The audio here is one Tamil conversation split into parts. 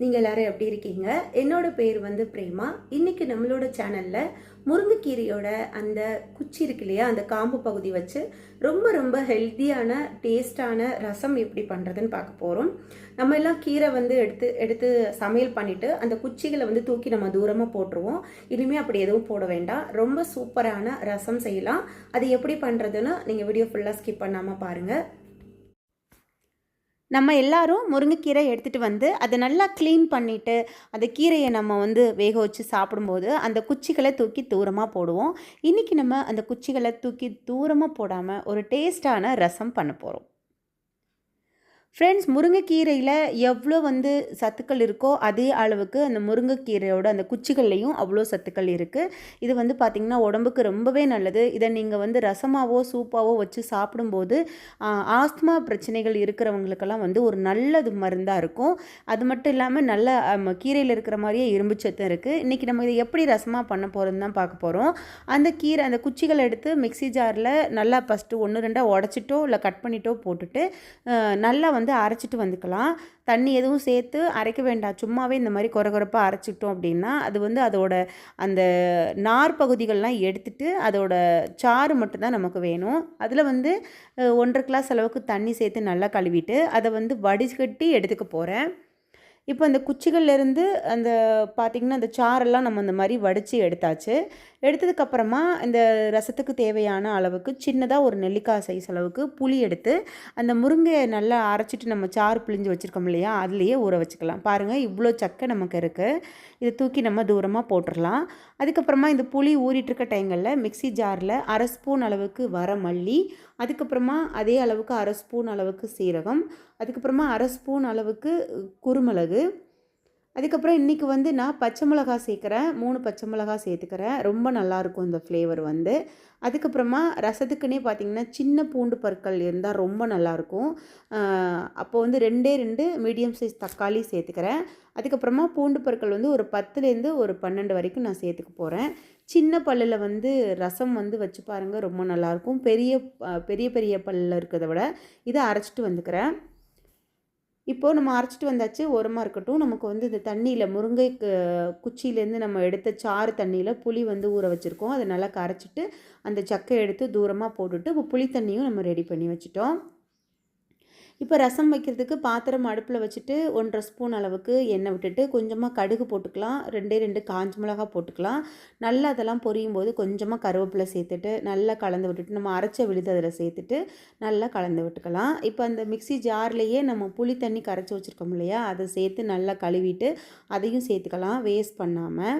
நீங்கள் எல்லாரும் எப்படி இருக்கீங்க? என்னோட பேர் வந்து பிரேமா. இன்னைக்கு நம்மளோட சேனலில் முருங்கைக்கீரையோட அந்த குச்சி இருக்கு இல்லையா? அந்த காம்பு பகுதி வச்சு ரொம்ப ரொம்ப ஹெல்த்தியான டேஸ்டான ரசம் எப்படி பண்ணுறதுன்னு பார்க்க போகிறோம் நம்ம எல்லாம் கீரை வந்து எடுத்து எடுத்து சமையல் பண்ணிட்டு அந்த குச்சிகளை வந்து தூக்கி நம்ம தூரமாக போட்டுருவோம். இனிமேல் அப்படி எதுவும் போட வேண்டாம். ரொம்ப சூப்பரான ரசம் செய்யலாம். அது எப்படி பண்ணுறதுன்னு நீங்கள் வீடியோ ஃபுல்லாக ஸ்கிப் பண்ணாமல் பாருங்கள் நம்ம எல்லாரும் முருங்கைக்கீரை எடுத்துகிட்டு வந்து அதை நல்லா க்ளீன் பண்ணிவிட்டு அந்த கீரையை நம்ம வந்து வேக வச்சு சாப்பிடும்போது அந்த குச்சிகளை தூக்கி தூரமாக போடுவோம். இன்றைக்கி நம்ம அந்த குச்சிகளை தூக்கி தூரமாக போடாமல் ஒரு டேஸ்டான ரசம் பண்ண போகிறோம் ஃப்ரெண்ட்ஸ் முருங்கைக்கீரையில் எவ்வளோ வந்து சத்துக்கள் இருக்கோ அதே அளவுக்கு அந்த முருங்கைக்கீரையோட அந்த குச்சிகள்லையும் அவ்வளோ சத்துக்கள் இருக்குது இது வந்து பார்த்திங்கன்னா உடம்புக்கு ரொம்பவே நல்லது. இதை நீங்கள் வந்து ரசமாவோ சூப்பாவோ வச்சு சாப்பிடும்போது ஆஸ்துமா பிரச்சனைகள் இருக்கிறவங்களுக்கெல்லாம் வந்து ஒரு நல்லது மருந்தாக இருக்கும். அது மட்டும் இல்லாமல் நல்ல கீரையில் இருக்கிற மாதிரியே இரும்பு சத்தம் இருக்குது இன்றைக்கி நம்ம இதை எப்படி ரசமாக பண்ண போகிறோம்னு தான் பார்க்க போகிறோம் அந்த கீரை அந்த குச்சிகளை எடுத்து மிக்ஸி ஜாரில் நல்லா ஃபஸ்ட்டு ஒன்று ரெண்டாக உடச்சிட்டோ இல்லை கட் பண்ணிட்டோ போட்டுட்டு நல்லா வந்து அரைச்சிட்டு வந்துக்கலாம். தண்ணி எதுவும் சேர்த்து அரைக்க வேண்டாம். சும்மாவே இந்த மாதிரி குறை குறைப்பாக அரைச்சிட்டோம் அப்படின்னா அது வந்து அதோட அந்த நார் பகுதிகள்லாம் எடுத்துட்டு அதோட சாறு மட்டும்தான் நமக்கு வேணும். அதில் வந்து ஒன்றரை கிளாஸ் அளவுக்கு தண்ணி சேர்த்து நல்லா கழுவிட்டு அதை வந்து வடிகட்டி எடுத்துக்க போகிறேன் இப்போ அந்த குச்சிகள்லேருந்து அந்த பார்த்திங்கன்னா அந்த சாரெல்லாம் நம்ம அந்த மாதிரி வடித்து எடுத்தாச்சு. எடுத்ததுக்கப்புறமா இந்த ரசத்துக்கு தேவையான அளவுக்கு சின்னதாக ஒரு நெல்லிக்காய் சைஸ் அளவுக்கு புளி எடுத்து அந்த முருங்கையை நல்லா அரைச்சிட்டு நம்ம சாறு பிழிஞ்சு வச்சுருக்கோம் இல்லையா அதுலேயே ஊற வச்சுக்கலாம். பாருங்கள் இவ்வளோ சக்கை நமக்கு இருக்குது இதை தூக்கி நம்ம தூரமாக போட்டுடலாம் அதுக்கப்புறமா இந்த புளி ஊறிட்டுருக்க டைங்களில் மிக்ஸி ஜாரில் அரை ஸ்பூன் அளவுக்கு வர மல்லி அதுக்கப்புறமா அதே அளவுக்கு அரை ஸ்பூன் அளவுக்கு சீரகம் அதுக்கப்புறமா அரை ஸ்பூன் அளவுக்கு குருமிளகு அதுக்கப்புறம் இன்றைக்கி வந்து நான் பச்சை மிளகாய் சேர்க்குறேன். மூணு பச்சை மிளகாய் சேர்த்துக்கிறேன். ரொம்ப நல்லாயிருக்கும் இந்த ஃப்ளேவர் வந்து. அதுக்கப்புறமா ரசத்துக்குன்னே பார்த்திங்கன்னா சின்ன பூண்டு பற்கள் இருந்தால் ரொம்ப நல்லாயிருக்கும். அப்போ வந்து ரெண்டே ரெண்டு மீடியம் சைஸ் தக்காளி சேர்த்துக்கிறேன். அதுக்கப்புறமா பூண்டு பற்கள் வந்து ஒரு பத்துலேருந்து ஒரு பன்னெண்டு வரைக்கும் நான் சேர்த்துக்க போகிறேன் சின்ன பல்லில் வந்து ரசம் வந்து வச்சு பாருங்கள் ரொம்ப நல்லாயிருக்கும். பெரிய பெரிய பெரிய பல்லில் இருக்கிறத விட இதை அரைச்சிட்டு வந்துக்கிறேன். இப்போது நம்ம அரைச்சிட்டு வந்தாச்சு ஓரமாக இருக்கட்டும். நமக்கு வந்து இந்த தண்ணியில் முருங்கை குச்சியிலேருந்து நம்ம எடுத்த சாறு தண்ணியில் புளி வந்து ஊற வச்சுருக்கோம். அதை நல்லா கரைச்சிட்டு அந்த சக்கை எடுத்து தூரமாக போட்டுட்டு இப்போ புளி தண்ணியும் நம்ம ரெடி பண்ணி வச்சுட்டோம். இப்போ ரசம் வைக்கிறதுக்கு பாத்திரம் அடுப்பில் வச்சுட்டு ஒன்றரை ஸ்பூன் அளவுக்கு எண்ணெய் விட்டுட்டு கொஞ்சமாக கடுகு போட்டுக்கலாம். ரெண்டே ரெண்டு காஞ்ச மிளகா போட்டுக்கலாம். நல்லா அதெல்லாம் பொரியும் போது கொஞ்சமாக கருவேப்பிலை சேர்த்துட்டு நல்லா கலந்து விட்டுட்டு நம்ம அரைச்ச விழுது அதில் சேர்த்துட்டு நல்லா கலந்து விட்டுக்கலாம். இப்போ அந்த மிக்ஸி ஜார்லேயே நம்ம புளி தண்ணி கரைச்சி வச்சுருக்கோம் இல்லையா? அதை சேர்த்து நல்லா கழுவிட்டு அதையும் சேர்த்துக்கலாம். வேஸ்ட் பண்ணாமல்.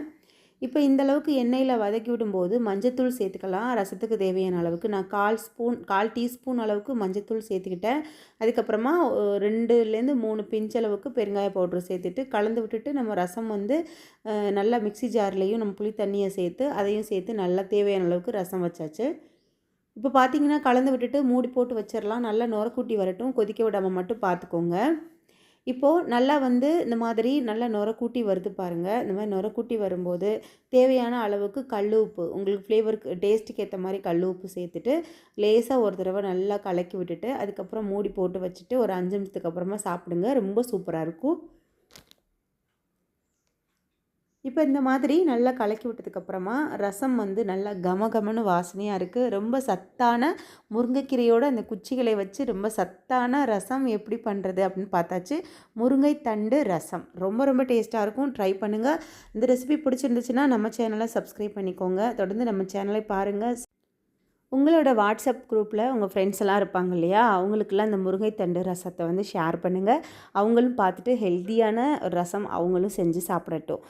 இப்போ இந்த அளவுக்கு எண்ணெயில் வதக்கி விடும்போது மஞ்சத்தூள் சேர்த்துக்கலாம். ரசத்துக்கு தேவையான அளவுக்கு. நான் கால் ஸ்பூன் கால் டீஸ்பூன் அளவுக்கு மஞ்சத்தூள் சேர்த்துக்கிட்டேன். அதுக்கப்புறமா ரெண்டுலேருந்து மூணு பிஞ்ச் அளவுக்கு பெருங்காய பவுட்ரு சேர்த்துட்டு கலந்து விட்டுட்டு நம்ம ரசம் வந்து நல்லா மிக்ஸி ஜார்லேயும் நம்ம புளி தண்ணியை சேர்த்து அதையும் சேர்த்து நல்லா தேவையான அளவுக்கு ரசம் வச்சாச்சு. இப்போ பார்த்தீங்கன்னா கலந்து விட்டுட்டு மூடி போட்டு வச்சிடலாம் நல்லா நுரக்கூட்டி வரட்டும். கொதிக்க விடாமல் மட்டும் பார்த்துக்கோங்க இப்போது நல்லா வந்து இந்த மாதிரி நல்லா நுரக்கூட்டி வருது பாருங்கள் இந்த மாதிரி நுரக்கூட்டி வரும்போது தேவையான அளவுக்கு கல் உப்பு உங்களுக்கு ஃப்ளேவருக்கு டேஸ்ட்டுக்கு ஏற்ற மாதிரி கல் உப்பு சேர்த்துட்டு லேசாக ஒரு தடவை நல்லா கலக்கி விட்டுட்டு அதுக்கப்புறம் மூடி போட்டு வச்சுட்டு ஒரு அஞ்சு நிமிஷத்துக்கு அப்புறமா சாப்பிடுங்க. ரொம்ப சூப்பராக இருக்கும். இப்போ இந்த மாதிரி நல்லா கலக்கி விட்டதுக்கப்புறமா ரசம் வந்து நல்லா கமகமன்னு வாசனையாக இருக்குது ரொம்ப சத்தான முருங்கைக்கீரையோட அந்த குச்சிகளை வச்சு ரொம்ப சத்தான ரசம் எப்படி பண்ணுறது அப்படின்னு பார்த்தாச்சு. முருங்கை தண்டு ரசம். ரொம்ப ரொம்ப டேஸ்ட்டாக இருக்கும். ட்ரை பண்ணுங்கள் இந்த ரெசிபி பிடிச்சிருந்துச்சுன்னா நம்ம சேனலை சப்ஸ்கிரைப் பண்ணிக்கோங்க. தொடர்ந்து நம்ம சேனலை பாருங்கள் உங்களோட வாட்ஸ்அப் குரூப்பில் உங்கள் ஃப்ரெண்ட்ஸ் எல்லாம் இருப்பாங்க இல்லையா? அவங்களுக்கெல்லாம் இந்த முருங்கை தண்டு ரசத்தை வந்து ஷேர் பண்ணுங்கள் அவங்களும் பார்த்துட்டு ஹெல்த்தியான ரசம் அவங்களும் செஞ்சு சாப்பிடட்டும்.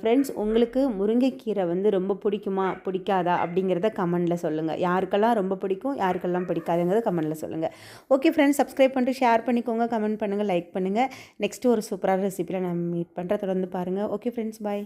ஃப்ரெண்ட்ஸ் உங்களுக்கு முருங்கைக்கீரை வந்து ரொம்ப பிடிக்குமா? பிடிக்காதா? அப்படிங்கிறத கமெண்டில் சொல்லுங்கள் யாருக்கெல்லாம் ரொம்ப பிடிக்கும் யாருக்கெல்லாம் பிடிக்காதுங்கிறத கமெண்டில் சொல்லுங்கள் ஓகே ஃப்ரெண்ட்ஸ் சப்ஸ்கிரைப் பண்ணிட்டு ஷேர் பண்ணிக்கோங்க. கமெண்ட் பண்ணுங்கள் லைக் பண்ணுங்கள் நெக்ஸ்ட்டு ஒரு சூப்பரான ரெசிபியில் நான் மீட் பண்ணுறேன் தொடர்ந்து பாருங்கள் ஓகே ஃப்ரெண்ட்ஸ் பாய்